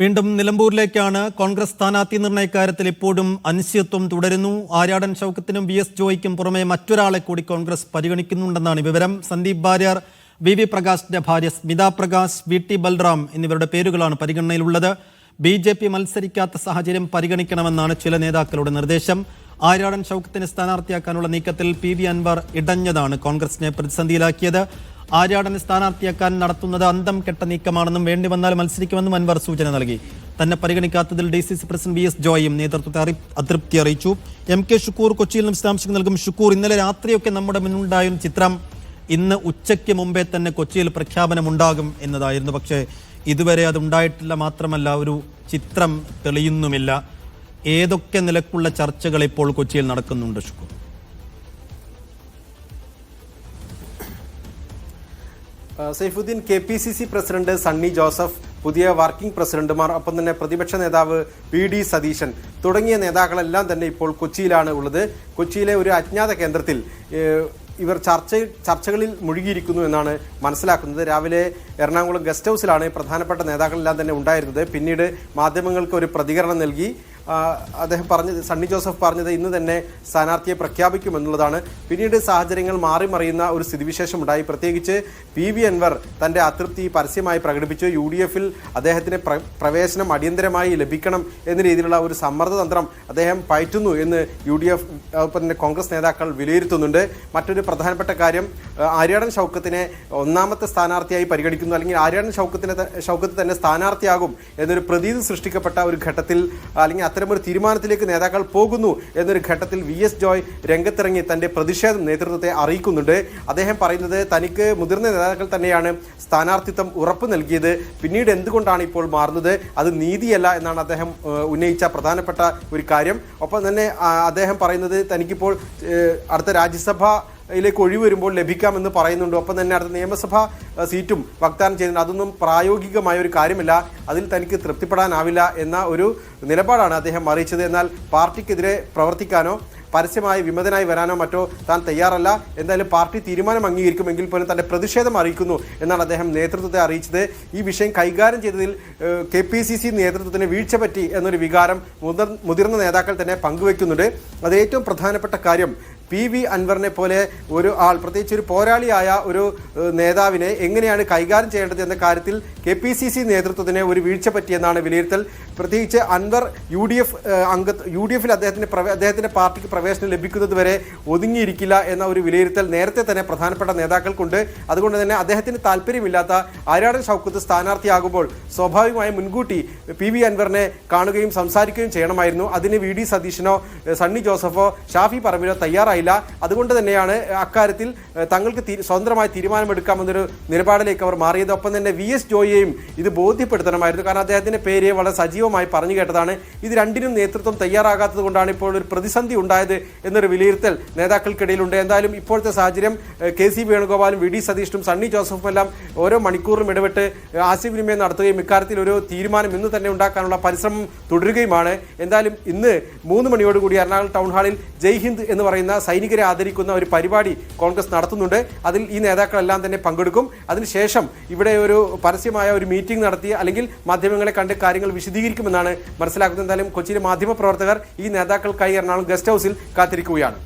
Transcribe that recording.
വീണ്ടും നിലമ്പൂരിലേക്കാണ് കോൺഗ്രസ് സ്ഥാനാർത്ഥി നിർണയക്കാര്യത്തിൽ ഇപ്പോഴും അനിശ്ചിതത്വം തുടരുന്നു. ആര്യാടൻ ഷൗക്കത്തിനും വി എസ് ജോയ്ക്കും പുറമെ മറ്റൊരാളെ കൂടി കോൺഗ്രസ് പരിഗണിക്കുന്നുണ്ടെന്നാണ് വിവരം. സന്ദീപ് ഭാര്യർ വി വി പ്രകാശിന്റെ ഭാര്യ സ്മിത പ്രകാശ് വി ടി ബൽറാം എന്നിവരുടെ പേരുകളാണ് പരിഗണനയിലുള്ളത്. ബി ജെ പി മത്സരിക്കാത്ത സാഹചര്യം പരിഗണിക്കണമെന്നാണ് ചില നേതാക്കളുടെ നിർദ്ദേശം. ആര്യാടൻ ശൗക്കത്തിനെ സ്ഥാനാർത്ഥിയാക്കാനുള്ള നീക്കത്തിൽ പി വി അൻവർ ഇടഞ്ഞതാണ് കോൺഗ്രസിനെ പ്രതിസന്ധിയിലാക്കിയത്. ആര്യാടനെ സ്ഥാനാർത്ഥിയാക്കാൻ നടത്തുന്നത് അന്തം കെട്ട നീക്കമാണെന്നും വേണ്ടി വന്നാൽ മത്സരിക്കുമെന്നും അൻവർ സൂചന നൽകി. തന്നെ പരിഗണിക്കാത്തതിൽ D C C president V S ജോയും നേതൃത്വത്തെ അതൃപ്തി അറിയിച്ചു. എം കെ ഷുക്കൂർ കൊച്ചിയിൽ നിന്ന് വിശദാംശങ്ങൾ നൽകും. ഷുക്കൂർ ഇന്നലെ രാത്രിയൊക്കെ നമ്മുടെ മുന്നുണ്ടായ ചിത്രം. ഇന്ന് ഉച്ചയ്ക്ക് മുമ്പേ തന്നെ കൊച്ചിയിൽ പ്രഖ്യാപനമുണ്ടാകും എന്നതായിരുന്നു. പക്ഷേ ഇതുവരെ അത് ഉണ്ടായിട്ടില്ല മാത്രമല്ല ഒരു ചിത്രം തെളിയുന്നുമില്ല. ഏതൊക്കെ നിലക്കുള്ള ചർച്ചകൾ ഇപ്പോൾ കൊച്ചിയിൽ നടക്കുന്നുണ്ട് Shukoor? Saifuddin K P C C president Sunny Joseph പുതിയ വർക്കിംഗ് പ്രസിഡന്റുമാർ ഒപ്പം തന്നെ പ്രതിപക്ഷ നേതാവ് പി ഡി സതീശൻ തുടങ്ങിയ നേതാക്കളെല്ലാം തന്നെ ഇപ്പോൾ കൊച്ചിയിലാണ് ഉള്ളത്. കൊച്ചിയിലെ ഒരു അജ്ഞാത കേന്ദ്രത്തിൽ ഇവർ ചർച്ച ചർച്ചകളിൽ മുഴുകിയിരിക്കുന്നു എന്നാണ് മനസ്സിലാക്കുന്നത്. രാവിലെ എറണാകുളം ഗസ്റ്റ് ഹൗസിലാണ് പ്രധാനപ്പെട്ട നേതാക്കളെല്ലാം തന്നെ ഉണ്ടായിരുന്നത്. പിന്നീട് മാധ്യമങ്ങൾക്ക് ഒരു പ്രതികരണം നൽകി. അദ്ദേഹം പറഞ്ഞത് സണ്ണി ജോസഫ് പറഞ്ഞത് ഇന്ന് തന്നെ സ്ഥാനാർത്ഥിയെ പ്രഖ്യാപിക്കുമെന്നുള്ളതാണ്. പിന്നീട് സാഹചര്യങ്ങൾ മാറിമറിയുന്ന ഒരു സ്ഥിതിവിശേഷം ഉണ്ടായി പ്രത്യേകിച്ച് പി വി അൻവർ തന്റെ അതൃപ്തി പരസ്യമായി പ്രകടിപ്പിച്ചു. യു ഡി എഫിൽ അദ്ദേഹത്തിന് പ്ര- പ്രവേശനം അടിയന്തരമായി ലഭിക്കണം എന്ന രീതിയിലുള്ള ഒരു സമ്മർദ്ദതന്ത്രം അദ്ദേഹം പയറ്റുന്നു എന്ന് യു ഡി എഫ് ഒപ്പം തന്നെ കോൺഗ്രസ് നേതാക്കൾ വിലയിരുത്തുന്നുണ്ട്. മറ്റൊരു പ്രധാനപ്പെട്ട കാര്യം ആര്യാടൻ ഷൗക്കത്തിനെ ഒന്നാമത്തെ സ്ഥാനാർത്ഥിയായി പരിഗണിക്കുന്നു. അല്ലെങ്കിൽ ആര്യാടൻ ഷൗക്കത്തിനെ ഷൗക്കത്ത് തന്നെ സ്ഥാനാർത്ഥിയാകും എന്നൊരു പ്രതീതി സൃഷ്ടിക്കപ്പെട്ട ഒരു ഘട്ടത്തിൽ അല്ലെങ്കിൽ അത്തരമൊരു തീരുമാനത്തിലേക്ക് നേതാക്കൾ പോകുന്നു എന്നൊരു ഘട്ടത്തിൽ വി എസ് ജോയ് രംഗത്തിറങ്ങി തന്റെ പ്രതിഷേധം നേതൃത്വത്തെ അറിയിക്കുന്നുണ്ട്. അദ്ദേഹം പറയുന്നത് തനിക്ക് മുതിർന്ന നേതാക്കൾ തന്നെയാണ് സ്ഥാനാർത്ഥിത്വം ഉറപ്പ് നൽകിയത്. പിന്നീട് എന്തുകൊണ്ടാണ് ഇപ്പോൾ മാറുന്നത്? അത് നീതിയല്ല എന്നാണ് അദ്ദേഹം ഉന്നയിച്ച പ്രധാനപ്പെട്ട ഒരു കാര്യം. ഒപ്പം തന്നെ അദ്ദേഹം പറയുന്നത് തനിക്കിപ്പോൾ അടുത്ത രാജ്യസഭ യിലേക്ക് ഒഴിവ് വരുമ്പോൾ ലഭിക്കാമെന്ന് പറയുന്നുണ്ട്. ഒപ്പം തന്നെ അടുത്ത നിയമസഭാ സീറ്റും വാഗ്ദാനം ചെയ്യുന്നുണ്ട്. അതൊന്നും പ്രായോഗികമായ ഒരു കാര്യമില്ല. അതിൽ തനിക്ക് തൃപ്തിപ്പെടാനാവില്ല എന്ന ഒരു നിലപാടാണ് അദ്ദേഹം അറിയിച്ചത്. എന്നാൽ പാർട്ടിക്കെതിരെ പ്രവർത്തിക്കാനോ പരസ്യമായി വിമതനായി വരാനോ മറ്റോ താൻ തയ്യാറല്ല. എന്തായാലും പാർട്ടി തീരുമാനം അംഗീകരിക്കുമെങ്കിൽ പോലും തന്റെ പ്രതിഷേധം അറിയിക്കുന്നു എന്നാണ് അദ്ദേഹം നേതൃത്വത്തെ അറിയിച്ചത്. ഈ വിഷയം കൈകാര്യം ചെയ്തതിൽ കെ പി സി സി നേതൃത്വത്തിന് വീഴ്ച പറ്റി എന്നൊരു വികാരം മുതിർ- മുതിർന്ന നേതാക്കൾ തന്നെ പങ്കുവെക്കുന്നുണ്ട്. അത് ഏറ്റവും പ്രധാനപ്പെട്ട കാര്യം പി വി അൻവറിനെ പോലെ ഒരു ആൾ പ്രത്യേകിച്ച് ഒരു പോരാളിയായ ഒരു നേതാവിനെ എങ്ങനെയാണ് കൈകാര്യം ചെയ്യേണ്ടത് എന്ന കാര്യത്തിൽ കെ പി സി സി നേതൃത്വത്തിന് ഒരു വീഴ്ച പറ്റിയെന്നാണ് വിലയിരുത്തൽ. പ്രത്യേകിച്ച് അൻവർ യു ഡി എഫ് അംഗ യു ഡി എഫിൽ അദ്ദേഹത്തിന് അദ്ദേഹത്തിന്റെ പാർട്ടിക്ക് പ്രവേശനം ലഭിക്കുന്നത് വരെ ഒതുങ്ങിയിരിക്കില്ല എന്ന ഒരു വിലയിരുത്തൽ നേരത്തെ തന്നെ പ്രധാനപ്പെട്ട നേതാക്കൾക്കുണ്ട്. അതുകൊണ്ട് തന്നെ അദ്ദേഹത്തിന് താല്പര്യമില്ലാത്ത ആര്യാടൻ ഷൗക്കത്ത് സ്ഥാനാർത്ഥിയാകുമ്പോൾ സ്വാഭാവികമായും മുൻകൂട്ടി പി വി അൻവറിനെ കാണുകയും സംസാരിക്കുകയും ചെയ്യണമായിരുന്നു. അതിന് വി ഡി സതീശനോ സണ്ണി ജോസഫോ ഷാഫി പറമ്പിലോ തയ്യാറായില്ല അതുകൊണ്ട് തന്നെയാണ് അക്കാര്യത്തിൽ തങ്ങൾക്ക് സ്വതന്ത്രമായി തീരുമാനമെടുക്കാമെന്നൊരു നിലപാടിലേക്ക് അവർ മാറിയത്. ഒപ്പം തന്നെ വി എസ് ജോയിയെയും ഇത് ബോധ്യപ്പെടുത്തണമായിരുന്നു. കാരണം അദ്ദേഹത്തിന്റെ പേര് വളരെ സജീവമായി പറഞ്ഞു കേട്ടതാണ്. ഇത് രണ്ടിനും നേതൃത്വം തയ്യാറാകാത്തത് കൊണ്ടാണ് ഇപ്പോൾ ഒരു പ്രതിസന്ധി ഉണ്ടായത് എന്നൊരു വിലയിരുത്തൽ നേതാക്കൾക്കിടയിലുണ്ട്. എന്തായാലും ഇപ്പോഴത്തെ സാഹചര്യം കെ സി വേണുഗോപാലും വി ഡി സതീഷും സണ്ണി ജോസഫും എല്ലാം ഓരോ മണിക്കൂറിലും ഇടപെട്ട് ആശയവിനിമയം നടത്തുകയും ഇക്കാര്യത്തിൽ ഒരു തീരുമാനം ഇന്ന് തന്നെ ഉണ്ടാക്കാനുള്ള പരിശ്രമം തുടരുകയുമാണ്. എന്തായാലും ഇന്ന് മൂന്ന് മണിയോടുകൂടി എറണാകുളം ടൗൺ ഹാളിൽ ജയ് ഹിന്ദ് എന്ന് പറയുന്ന സൈനികരെ ആദരിക്കുന്ന ഒരു പരിപാടി കോൺഗ്രസ് നടത്തുന്നുണ്ട്. അതിൽ ഈ നേതാക്കളെല്ലാം തന്നെ പങ്കെടുക്കും. അതിനുശേഷം ഇവിടെ ഒരു പരസ്യമായ ഒരു മീറ്റിംഗ് നടത്തി അല്ലെങ്കിൽ മാധ്യമങ്ങളെ കണ്ട് കാര്യങ്ങൾ വിശദീകരിക്കുമെന്നാണ് മനസ്സിലാക്കുന്നത്. എന്തായാലും കൊച്ചിയിലെ മാധ്യമപ്രവർത്തകർ ഈ നേതാക്കൾക്കായി എറണാകുളം ഗസ്റ്റ് ഹൗസിൽ കാത്തിരിക്കുകയാണ്.